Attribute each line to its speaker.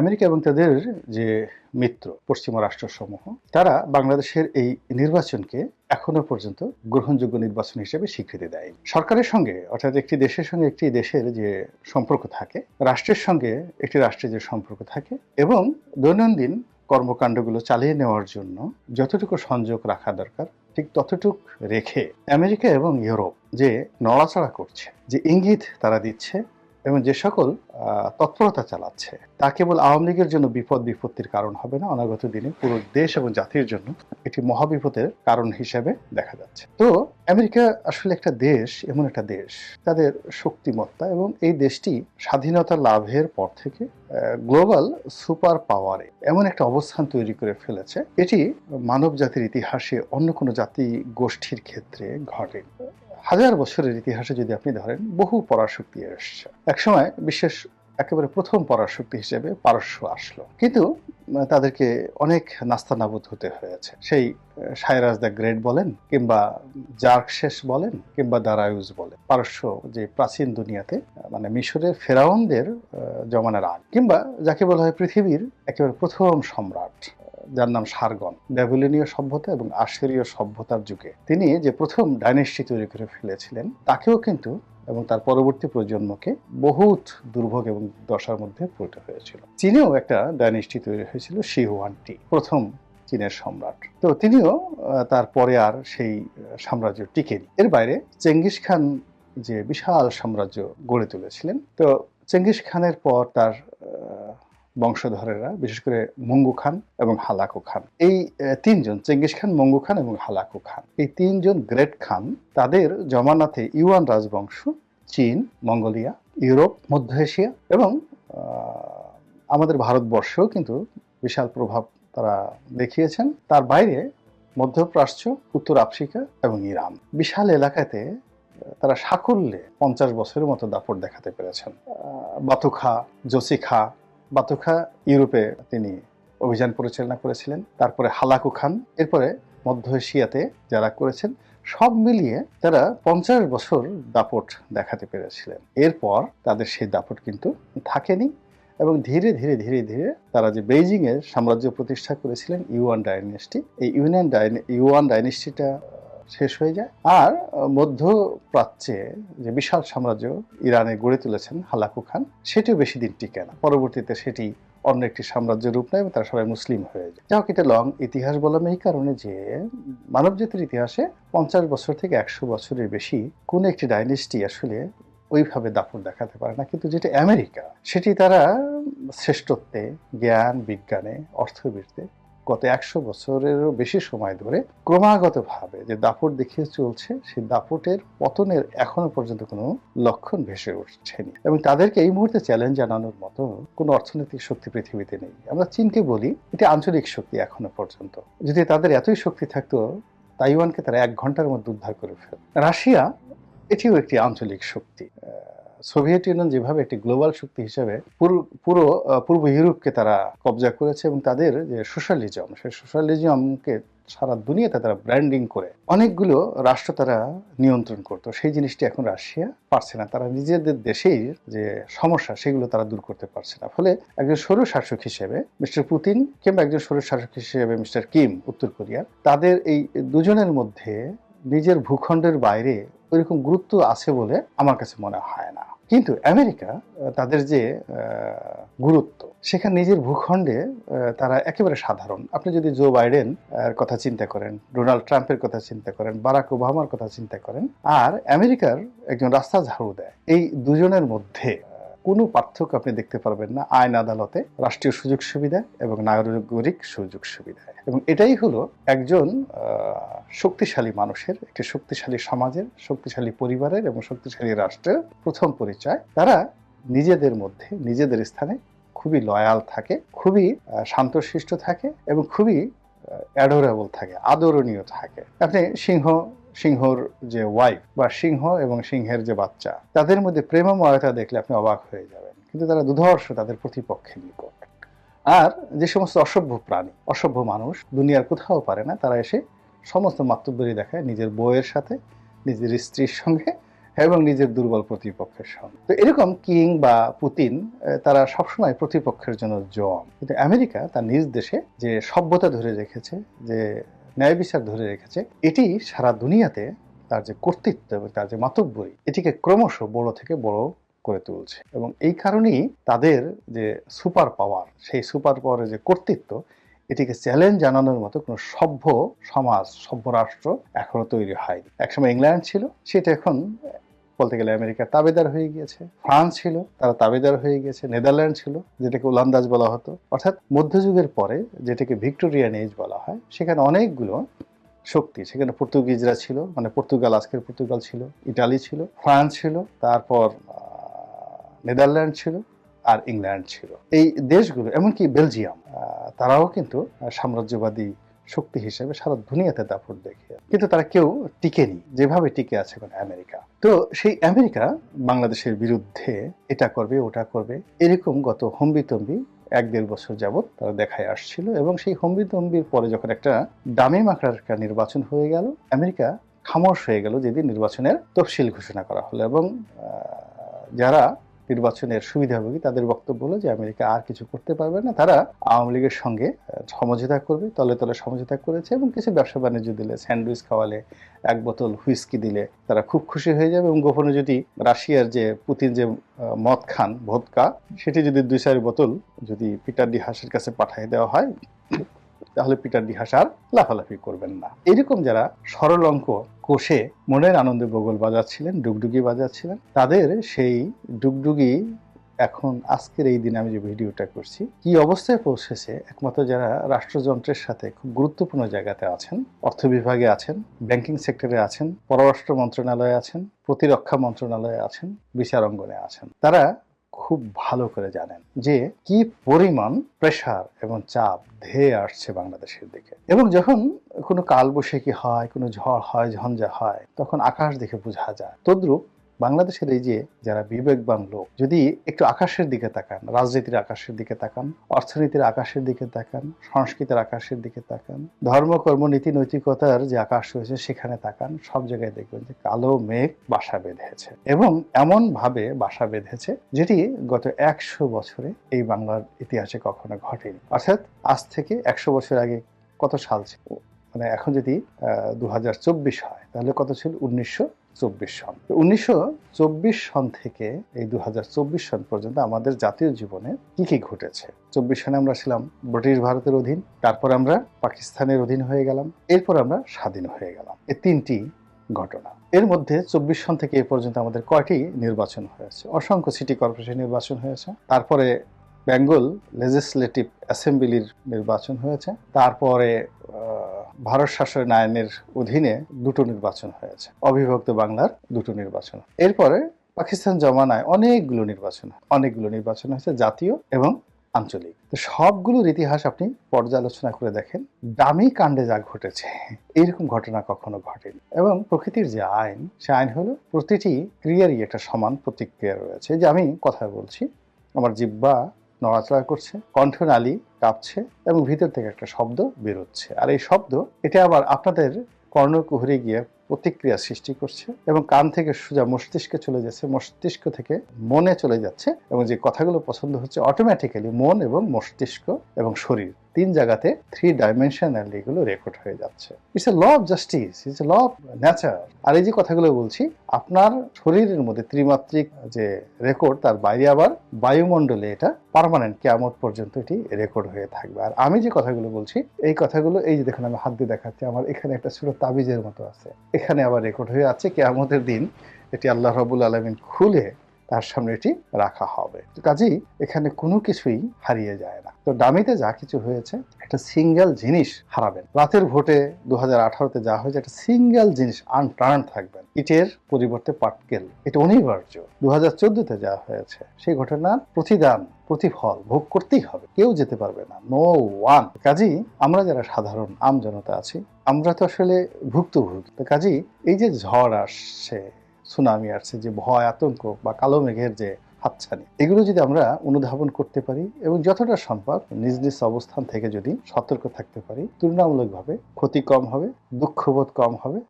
Speaker 1: America এবং তাদের যে মিত্র পশ্চিমা রাষ্ট্রসমূহ, তারা বাংলাদেশের এই নির্বাচনকে এখনও পর্যন্ত গ্রহণযোগ্য নির্বাচন হিসেবে স্বীকৃতি দেয় সরকারের সঙ্গে, অর্থাৎ একটি দেশের সঙ্গে একটি দেশের যে সম্পর্ক থাকে, রাষ্ট্রের সঙ্গে একটি রাষ্ট্রের যে সম্পর্ক থাকে এবং দৈনন্দিন কর্মকাণ্ডগুলো চালিয়ে নেওয়ার জন্য যতটুকু সংযোগ রাখা দরকার, ঠিক ততটুক রেখে আমেরিকা এবং ইউরোপ যে নড়াচড়া করছে, যে ইঙ্গিত তারা দিচ্ছে এবং যে সকল তৎপরতা চালাচ্ছে, তা কেবল আওয়ামী লীগের জন্য বিপদ বিপত্তির কারণ হবে না, অনাগত দিনে পুরো দেশ এবং জাতির জন্য এটি মহাবিপদের কারণ হিসেবে দেখা যাচ্ছে। তো আমেরিকা আসলে একটা দেশ, এমন একটা দেশ, তাদের শক্তিমত্তা এবং এই দেশটি স্বাধীনতা লাভের পর থেকে গ্লোবাল সুপার পাওয়ারে এমন একটা অবস্থান তৈরি করে ফেলেছে। এটি মানব জাতির ইতিহাসে অন্য কোনো জাতি গোষ্ঠীর ক্ষেত্রে ঘটে। হাজার বছরের ইতিহাসে যদি আপনি ধরেন, বহু পরাশক্তি এসছে। একসময় বিশেষ একেবারে প্রথম পরাশক্তি হিসেবে পারস্য আসলো। কিন্তু তাদেরকে অনেক নাস্তানাবুদ হতে হয়েছে। সেই সাইরাজ দ্য গ্রেট বলেন, কিংবা জার্কশেষ বলেন, কিংবা দারায়ুজ বলেন। পারস্য যে প্রাচীন দুনিয়াতে মানে মিশরের ফেরাউনদের জমানার আগ, কিংবা যাকে বলা হয় পৃথিবীর একেবারে প্রথম সম্রাট। যার নাম সারগন ব্যাবিলনীয় সভ্যতা এবং আশেরীয় সভ্যতার যুগে তিনি যে প্রথম ডাইনেস্টি তৈরি করে ফেলেছিলেন, তাকেও কিন্তু এবং তার পরবর্তী প্রজন্মকে বহুত দুর্ভোগ এবং দশার মধ্যে পড়তে হয়েছিল। চীনেও একটা ডাইনেস্টি তৈরি হয়েছিল, শিহুয়ানটি, প্রথম চীনের সম্রাট। তো তিনিও তারপরে আর সেই সাম্রাজ্য টিকেনি। এর বাইরে চেঙ্গিস খান যে বিশাল সাম্রাজ্য গড়ে তুলেছিলেন, তো চেঙ্গিস খানের পর তার বংশধরেরা, বিশেষ করে মঙ্গু খান এবং হালাকু খান। এই তিনজন, চেঙ্গিস খান, মঙ্গু খান এবং হালাকু খান। এই তিনজন গ্রেট খান, তাদের জমানাতে ইউয়ান রাজবংশ, চীন, মঙ্গোলিয়া, ইউরোপ, মধ্য এশিয়া এবং আমাদের ভারতবর্ষেও কিন্তু বিশাল প্রভাব তারা দেখিয়েছেন। তার বাইরে মধ্যপ্রাচ্য, উত্তর আফ্রিকা এবং ইরান। বিশাল এলাকাতে তারা সাকুল্যে পঞ্চাশ বছরের মতো দাপট দেখাতে পেরেছেন। বাতুখা, জসিখা বাতুখা ইউরোপে তিনি অভিযান পরিচালনা করেছিলেন, তারপরে হালাকু খান, এরপরে মধ্য এশিয়াতে যারা করেছেন, সব মিলিয়ে তারা পঞ্চাশ বছর দাপট দেখাতে পেরেছিলেন। এরপর তাদের সেই দাপট কিন্তু থাকেনি এবং ধীরে ধীরে ধীরে ধীরে তারা যে বেইজিং এর সাম্রাজ্য প্রতিষ্ঠা করেছিলেন ইউয়ান ডাইনেস্টি, এই ইউনিয়ন ডাইন, ইউয়ান ডাইনেস্টিটা শেষ হয়ে যায়। আর মধ্যপ্রাচ্যে যে বিশাল সাম্রাজ্য ইরানে গড়ে তুলেছেন হালাকু খান, সেটিও বেশি দিন টিকে না। পরবর্তীতে সেটি অন্য একটি সাম্রাজ্য রূপ নেয় এবং তারা সবাই মুসলিম হয়ে যায়। যাই হোক, এটা লং ইতিহাস বললাম এই কারণে যে মানব জাতির ইতিহাসে পঞ্চাশ বছর থেকে একশো বছরের বেশি কোন একটি ডাইনেস্টি আসলে ওইভাবে দাপট দেখাতে পারে না। কিন্তু যেটা আমেরিকা, সেটি তারা শ্রেষ্ঠত্বে, জ্ঞান, বিজ্ঞানে অর্থবীরতে গত একশো বছরেরও বেশি সময় ধরে ক্রমাগতভাবে যে দাপট দেখিয়ে চলছে, সেই দাপটের পতনের এখনও পর্যন্ত কোনো লক্ষণ ভেসে উঠছেনি এবং তাদেরকে এই মুহূর্তে চ্যালেঞ্জ জানানোর মতো কোনো অর্থনৈতিক শক্তি পৃথিবীতে নেই। আমরা চীনকে বলি, এটি আঞ্চলিক শক্তি এখনও পর্যন্ত। যদি তাদের এতই শক্তি থাকতো, তাইওয়ানকে তারা এক ঘণ্টার মধ্যে উদ্ধার করে ফেল রাশিয়া, এটিও একটি আঞ্চলিক শক্তি। সোভিয়েত ইউনিয়ন যেভাবে একটি গ্লোবাল শক্তি হিসেবে পুরো- পুরো পূর্ব ইউরোপকে তারা কবজা করেছে এবং তাদের যে সোশ্যালিজম, সেই সোশ্যালিজমকে সারা দুনিয়াতে তারা ব্র্যান্ডিং করে অনেকগুলো রাষ্ট্র তারা নিয়ন্ত্রণ করতো। সেই জিনিসটি এখন রাশিয়া পারছে না। তারা নিজেদের দেশেই যে সমস্যা, সেগুলো তারা দূর করতে পারছে না। ফলে একজন সরু শাসক হিসেবে মিস্টার পুতিন কিংবা একজন সরু শাসক হিসেবে মিস্টার কিম, উত্তর কোরিয়ার, তাদের এই দুজনের মধ্যে নিজের ভূখণ্ডের বাইরে ওইরকম গুরুত্ব আছে বলে আমার কাছে মনে হয় না। কিন্তু আমেরিকা তাদের যে গুরুত্ব, সেখানে নিজের ভূখণ্ডে তারা একেবারে সাধারণ। আপনি যদি জো বাইডেন কথা চিন্তা করেন ডোনাল্ড ট্রাম্পের কথা চিন্তা করেন বারাক ওবামার কথা চিন্তা করেন, আর আমেরিকার একজন রাস্তা ঝাড়ু দেয়। এই দুজনের মধ্যে কোনো পার্থক্য আপনি দেখতে পারবেন না। আইন আদালতে রাষ্ট্রীয় সুযোগ সুবিধা এবং নাগরিক সুযোগ সুবিধা। এবং এটাই হলো একজন শক্তিশালী মানুষের, একটি শক্তিশালী সমাজের, শক্তিশালী পরিবারের এবং শক্তিশালী রাষ্ট্রের প্রথম পরিচয়। তারা নিজেদের মধ্যে, নিজেদের স্থানে খুবই লয়াল থাকে, খুবই শান্তশিষ্ট থাকে এবং খুবই অ্যাডোরেবল থাকে, আদরণীয় থাকে। আপনি সিংহ সিংহর যে ওয়াইফ বা সিংহ এবং সিংহের যে বাচ্চা, তাদের মধ্যে প্রেমময়তা দেখলে আপনি অবাক হয়ে যাবেন। কিন্তু তারা দুধর্ষ, তাদের প্রতিপক্ষের নিকট। আর যে সমস্ত অসভ্য প্রাণী, অসভ্য মানুষ দুনিয়ার কোথাও পারে না, তারা এসে সমস্ত মাতব্বরি দেখায় নিজের বইয়ের সাথে, নিজের স্ত্রীর সঙ্গে এবং নিজের দুর্বল প্রতিপক্ষের সঙ্গে। তো এরকম কিং বা পুতিন তারা সবসময় প্রতিপক্ষের জন্য জম কিন্তু আমেরিকা তার নিজ দেশে যে সভ্যতা ধরে রেখেছে, যে ন্যায় বিচার ধরে রেখেছে, এটি সারা দুনিয়াতে তার যে কর্তৃত্ব এবং তার যে মাতব্বরী, এটিকে ক্রমশ বড় থেকে বড় করে তুলছে। এবং এই কারণেই তাদের যে সুপার পাওয়ার, সেই সুপার পাওয়ারের যে কর্তৃত্ব, এটিকে চ্যালেঞ্জ জানানোর মতো কোনো সভ্য সমাজ, সভ্য রাষ্ট্র এখনও তৈরি হয়নি। একসময় ইংল্যান্ড ছিল, সেটা এখন বলতে গেলে আমেরিকার তাবেদার হয়ে গিয়েছে। ফ্রান্স ছিল, তারা তাবেদার হয়ে গেছে নেদারল্যান্ড ছিল, যেটাকে ওলান্দাজ বলা হতো। অর্থাৎ মধ্যযুগের পরে যেটাকে ভিক্টোরিয়ান এজ বলা হয়, সেখানে অনেকগুলো শক্তি, সেখানে পর্তুগিজরা ছিল মানে পর্তুগাল, আজকের পর্তুগাল ছিল, ইটালি ছিল, ফ্রান্স ছিল, তারপর নেদারল্যান্ড ছিল আর ইংল্যান্ড ছিল। এই দেশগুলো, এমনকি বেলজিয়াম তারাও কিন্তু সাম্রাজ্যবাদী শক্তি হিসেবে সারা দুনিয়াতে দাপট দেখে কিন্তু তারা কেউ টিকেনি, যেভাবে টিকে আছে এখন আমেরিকা। তো সেই আমেরিকা বাংলাদেশের বিরুদ্ধে এটা করবে, ওটা করবে, এরকম গত হম্বিতম্বি এক দেড় বছর যাবৎ তারা দেখায় আসছিল এবং সেই হম্বিতম্বির পরে যখন একটা দামি মাকড়ার নির্বাচন হয়ে গেল, আমেরিকা খামোশ হয়ে গেল যেদিন নির্বাচনের তফসিল ঘোষণা করা হলো এবং যারা নির্বাচনের সুবিধাভোগী তাদের বক্তব্য হলো যে আমেরিকা আর কিছু করতে পারবে না। তারা আওয়ামী লীগের সঙ্গে সমঝোতা করবে, তলে তলে সমঝোতা করেছে এবং কিছু ব্যবসা বাণিজ্য দিলে, স্যান্ডউইচ খাওয়ালে, এক বোতল হুইস্কি দিলে তারা খুব খুশি হয়ে যাবে এবং গোপনে যদি রাশিয়ার যে পুতিন যে মদ খান, ভোদকা, সেটি যদি দুই চার বোতল যদি পিটার ডি হাসের কাছে পাঠিয়ে দেওয়া হয় তাহলে পিটার ডি হাস আর লাফালাফি করবেন না। এরকম যারা সরল অঙ্ক কোষে মনের আনন্দে বগল বাজাচ্ছিলেন, ডুগডুগি বাজাচ্ছিলেন, তাদের সেই ডুগডুগি এখন আজকের এই দিনে আমি যে ভিডিওটা করছি, কি অবস্থায় পৌঁছেছে, একমাত্র যারা রাষ্ট্রযন্ত্রের সাথে খুব গুরুত্বপূর্ণ জায়গাতে আছেন, অর্থ বিভাগে আছেন, ব্যাংকিং সেক্টরে আছেন, পররাষ্ট্র মন্ত্রণালয়ে আছেন, প্রতিরক্ষা মন্ত্রণালয়ে আছেন, বিচার অঙ্গনে আছেন, তারা খুব ভালো করে জানেন যে কি পরিমাণ প্রেশার এবং চাপ ধেয়ে আসছে বাংলাদেশের দিকে। এবং যখন কোনো কালবৈশাখী হয়, কোনো ঝড় হয়, ঝঞ্ঝা হয়, তখন আকাশ দেখে বোঝা যায়। তদ্রূপ বাংলাদেশের এই যে যারা বিবেকবান লোক, যদি একটু আকাশের দিকে তাকান, রাজনীতির আকাশের দিকে তাকান, অর্থনীতির আকাশের দিকে তাকান, সংস্কৃতির আকাশের দিকে তাকান ধর্মকর্ম নীতি, নৈতিকতার যে আকাশ রয়েছে সেখানে তাকান, সব জায়গায় দেখবেন যে কালো মেঘ বাসা বেঁধেছে। এবং এমন ভাবে বাসা বেঁধেছে যেটি গত একশো বছরে এই বাংলার ইতিহাসে কখনো ঘটেনি। অর্থাৎ আজ থেকে একশো বছর আগে কত সাল ছিল? মানে এখন যদি দু হাজার চব্বিশ হয়, তাহলে কত ছিল? উনিশশো চব্বিশ সন। উনিশশো চব্বিশ সন থেকে এই দু সন পর্যন্ত আমাদের জাতীয় জীবনে কি কি ঘটেছে? চব্বিশ সনে আমরা ছিলাম ব্রিটিশ ভারতের অধীন, তারপর আমরা পাকিস্তানের অধীন হয়ে গেলাম, এরপর আমরা স্বাধীন হয়ে গেলাম। এই তিনটি ঘটনা। এর মধ্যে চব্বিশ সন থেকে এ পর্যন্ত আমাদের কয়টি নির্বাচন হয়েছে? অসংখ্য সিটি কর্পোরেশন নির্বাচন হয়েছে, তারপরে বেঙ্গল লেজিসলেটিভ অ্যাসেম্বলির নির্বাচন হয়েছে, তারপরে ভারত শাসন আইনের অধীনে দুটো নির্বাচন হয়েছে। অবিভক্ত বাংলার দুটো নির্বাচন। এরপরে পাকিস্তান জমানায় অনেকগুলো নির্বাচন অনেকগুলো নির্বাচন হয়েছে জাতীয় এবং আঞ্চলিক। তো সবগুলোর ইতিহাস আপনি পর্যালোচনা করে দেখেন, দামি কাণ্ডে যা ঘটেছে, এরকম ঘটনা কখনো ঘটেনি। এবং প্রকৃতির যে আইন, সে আইন হলো প্রতিটি ক্রিয়ারই একটা সমান প্রতিক্রিয়া রয়েছে। যে আমি কথা বলছি, আমার জিব্বা নড়াচড়া করছে কণ্ঠনালী কাঁপছে এবং ভিতর থেকে একটা শব্দ বেরোচ্ছে। আর এই শব্দ, এটা আবার আপনাদের কর্ণকুহরে গিয়ে প্রতিক্রিয়া সৃষ্টি করছে এবং কান থেকে সোজা মস্তিষ্কে চলে যাচ্ছে, মস্তিষ্ক থেকে মনে চলে যাচ্ছে এবং যে কথাগুলো পছন্দ হচ্ছে অটোমেটিক্যালি মন এবং মস্তিষ্ক এবং শরীর। তিন জায়গাতে থ্রি ডাইমেনশনাল এগুলো রেকর্ড হয়ে যাচ্ছে। It's a law of justice it's a law of nature আর এই যে কথাগুলো বলছি, আপনার শরীরের মধ্যে ত্রিমাত্রিক যে রেকর্ড তার বাইরে আবার বায়ুমণ্ডলে এটা পার্মানেন্ট কেমন পর্যন্ত এটি রেকর্ড হয়ে থাকবে। আর আমি যে কথাগুলো বলছি, এই কথাগুলো, এই যে দেখুন আমি হাত দিয়ে দেখাচ্ছি, আমার এখানে একটা ছোট তাবিজের মতো আছে। এখানে আবার রেকর্ড হয়ে আছে কেয়ামতের দিন। এটি আল্লাহ রবুল আলমিন খুলে তার সামনে এটি রাখা হবে। কাজেই এখানে কোনো কিছুই হারিয়ে যায় না। তো ডামিতে যা কিছু হয়েছে, একটা সিঙ্গেল জিনিস হারাবেন। রাতের ভোটে দু হাজার আঠারোতে যা হয়েছে, একটা সিঙ্গেল জিনিস আনটার্ন থাকবেন ইটের পরিবর্তে পাটকেল, এটা অনিবার্য। দু হাজার চোদ্দতে যা হয়েছে, সেই ঘটনার প্রতিদান, প্রতিফল ভোগ করতেই হবে। কেউ যেতে পারবে না। নো ওয়ান কাজেই আমরা যারা সাধারণ, আম জনতা আছি, আমরা তো আসলে ভুক্তভোগী। তো কাজেই এই যে ঝড় আসছে সুনামি আসছে যে ভয়, আতঙ্ক বা কালো মেঘের যে হাতছানি, এগুলো যদি আমরা অনুধাবন করতে পারি এবং যতটা সম্ভব নিজ নিজ অবস্থান থেকে যদি সতর্ক থাকতে পারি, তুলনামূলকভাবে ক্ষতি কম হবে, দুঃখবোধ কম হবে